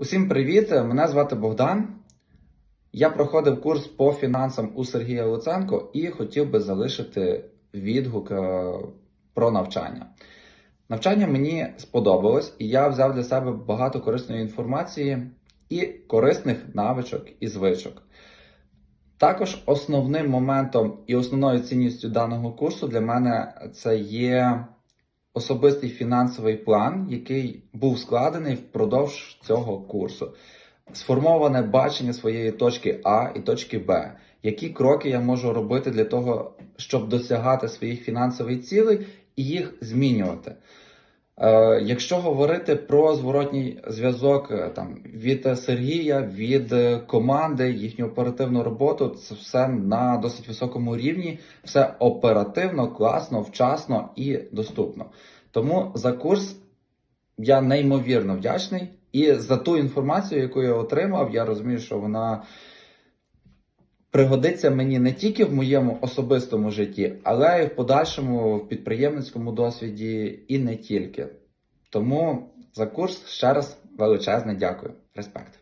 Усім привіт! Мене звати Богдан. Я проходив курс по фінансам у Сергія Луценко і хотів би залишити відгук е, про навчання. Навчання мені сподобалось, і я взяв для себе багато корисної інформації і корисних навичок і звичок. Також основним моментом і основною цінністю даного курсу для мене це є особистий фінансовий план, який був складений впродовж цього курсу. Сформоване бачення своєї точки А і точки Б. Які кроки я можу робити для того, щоб досягати своїх фінансових цілей і їх змінювати? Е, якщо говорити про зворотній зв'язок е, там від Сергія, від е, команди, їхню оперативну роботу, це все на досить високому рівні, все оперативно, класно, вчасно і доступно. Тому за курс я неймовірно вдячний. І за ту інформацію, яку я отримав, я розумію, що вона пригодиться мені не тільки в моєму особистому житті, але й в подальшому в підприємницькому досвіді і не тільки. Тому за курс ще раз величезне дякую. Респект.